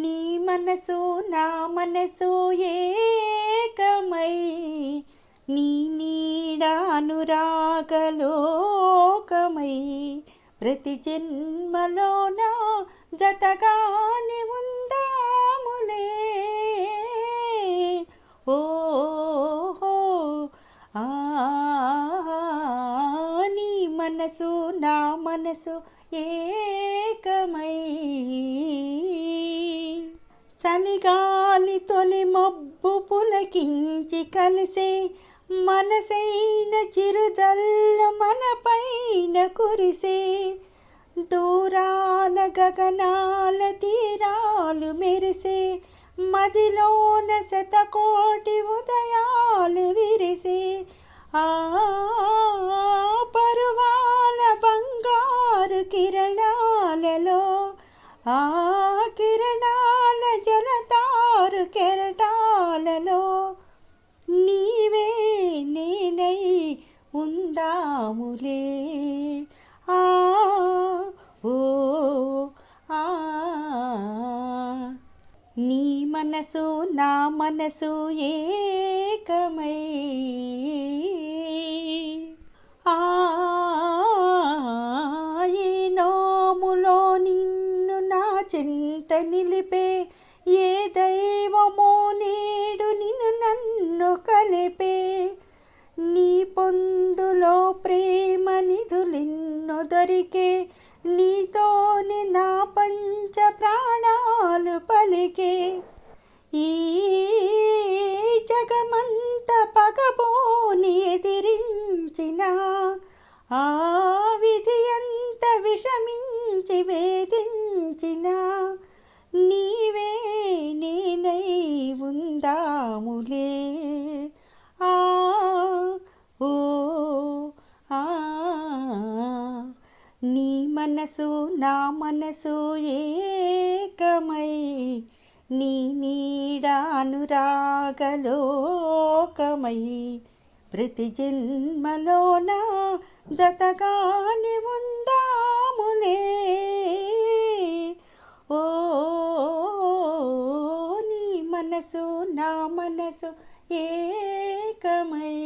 నీ మనసు నా మనసు ఏకమై నీ నీడ అనురాగలోకమై ప్రతి జన్మలోన జతగాని ఉందాములే. ఓ నీ మనసు నా మనసు ఏకమై. చలిగాలి తొలి మబ్బు పులకించి కలిసే మనసైన చిరుజల్లు మన పైన కురిసే దూరాల గగనాల తీరాలు మెరిసే మదిలోన శతకోటి ఉదయం ఉందాములే. ఆ ఓ ఆ. నీ మనసు నా మనసు ఏకమై. ఆ నోములో నిన్ను నా చింత నిలిపే ఏ దైవమో నేడు నిన్ను నన్ను కలిపే. నీ పొందులో ప్రేమ నిధులిన్ను దొరికే నీతోని నా పంచ ప్రాణాలు పలికే. ఈ జగమంత పగబోని ఎదిరించినా మనసు నా మనసు ఏకమై నీ నీడ అనురాగలోకమై. ప్రతి జన్మలోన జతగాని ఉందాములే. ఓ నీ మనసు నా మనసు ఏకమై.